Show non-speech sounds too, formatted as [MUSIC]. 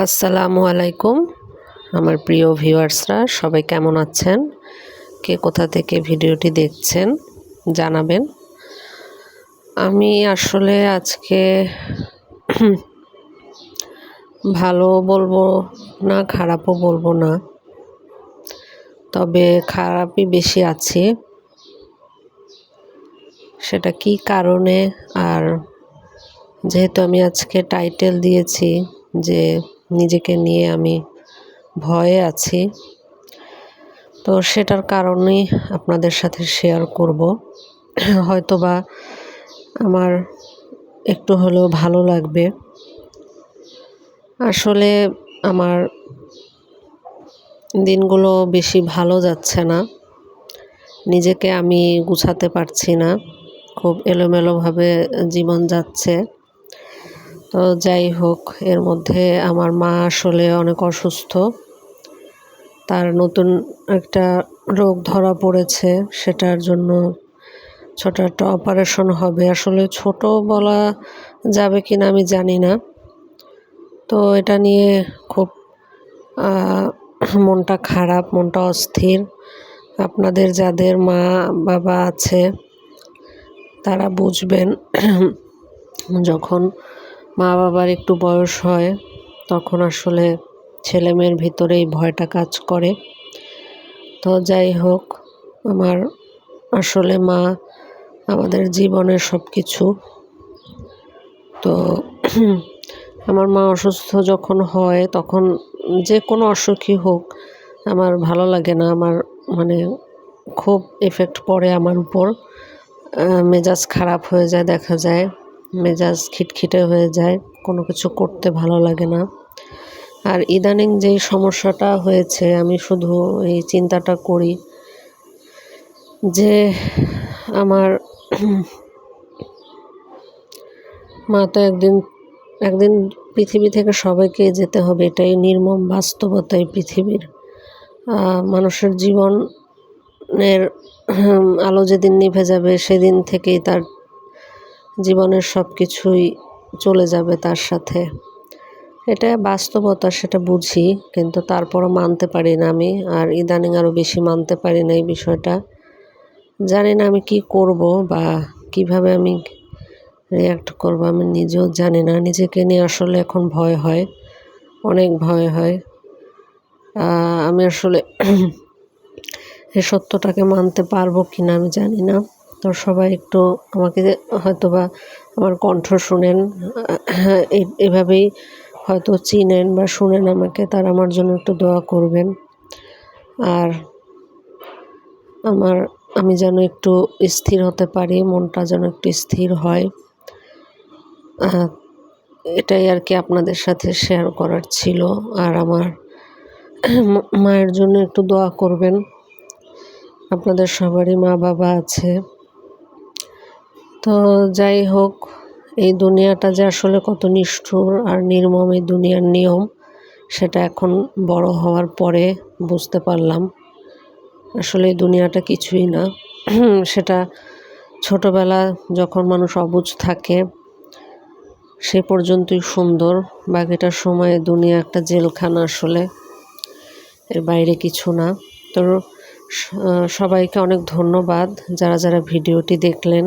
আসসালামু আলাইকুম, আমার প্রিয় ভিউয়ার্সরা, সবাই কেমন আছেন? কে কোথা থেকে ভিডিওটি দেখছেন জানাবেন। আমি আসলে আজকে ভালো বলব না, খারাপও বলব না, তবে খারাপই বেশি আছে। সেটা কি কারণে? আর যেহেতু আমি আজকে টাইটেল দিয়েছি যে নিজেকে নিয়ে আমি ভয়ে আছি। তো সেটার কারণেই আপনাদের সাথে শেয়ার করব। হয়তো বা আমার একটু হলেও ভালো লাগবে। আসলে আমার দিনগুলো বেশি ভালো যাচ্ছে না। নিজেকে আমি গুছাতে পারছি না। খুব এলোমেলোভাবে জীবন যাচ্ছে। তো যাই হোক, এর মধ্যে আমার মা আসলে অনেক অসুস্থ। তার নতুন একটা রোগ ধরা পড়েছে, সেটার জন্য ছোট একটা অপারেশন হবে। আসলে ছোট বলা যাবে কি না আমি জানি না। তো এটা নিয়ে খুব মনটা খারাপ, মনটা অস্থির। আপনাদের যাদের মা, বাবা আছে, তারা বুঝবেন, যখন মা বাবার একটু বয়স হয়, তখন আসলে ছেলে মেয়ের ভিতরে এই ভয়টা কাজ করে। তো যাই হোক, আমার আসলে মা আমাদের জীবনের সব কিছু তো [CLEARS THROAT] আমার মা অসুস্থ যখন হয়, তখন যে কোনো অসুখই হোক, আমার ভালো লাগে না। আমার মানে খুব এফেক্ট পড়ে আমার উপর। মেজাজ খারাপ হয়ে যায়, দেখা যায়। মেজাজ খিটখিটে হয়ে যায়, কোনো কিছু করতে ভালো লাগে না। আর ইদানিং যেই সমস্যাটা হয়েছে, আমি শুধু এই চিন্তাটা করি যে আমার মা তো একদিন একদিন পৃথিবী থেকে সবাইকে যেতে হবে, এটাই নির্মম বাস্তবতা এই পৃথিবীর। মানুষের জীবনের আলো যেদিন নিভে যাবে, সেদিন থেকেই তার জীবনের সব কিছুই চলে যাবে তার সাথে। এটা বাস্তবতা, সেটা বুঝি, কিন্তু তারপরও মানতে পারি না আমি, আর ইদানিং আরও বেশি মানতে পারি না এই বিষয়টা। জানি না আমি কি করব বা কীভাবে আমি রিয়াক্ট করব, আমি নিজেও জানি না। নিজেকে নিয়ে আসলে এখন ভয় হয়, অনেক ভয় হয়। আমি আসলে [CLEARS THROAT] এই সত্যটাকে মানতে পারব কি না আমি জানি না। তো সবাই একটু আমাকে হয়তো বা আমার কণ্ঠ শুনেন এভাবেই হয়তো চিনেন বা শুনেন আমাকে, তার আমার জন্য একটু দোয়া করবেন। আর আমার, আমি যেন একটু স্থির হতে পারি, মনটা যেন একটু স্থির হয়। এটাই আর কি আপনাদের সাথে শেয়ার করার ছিল। আর আমার মায়ের জন্য একটু দোয়া করবেন। আপনাদের সবারই মা বাবা আছে। তো যাই হোক, এই দুনিয়াটা যে আসলে কত নিষ্ঠুর আর নির্মম এই দুনিয়ার নিয়ম, সেটা এখন বড় হওয়ার পরে বুঝতে পারলাম। আসলে এই দুনিয়াটা কিছুই না। [CLEARS THROAT] সেটা ছোটবেলা যখন মানুষ অবুঝ থাকে, সে পর্যন্তই সুন্দর। বাকিটার সময় দুনিয়া একটা জেলখানা আসলে, এর বাইরে কিছু না। তো সবাইকে অনেক ধন্যবাদ যারা যারা ভিডিওটি দেখলেন।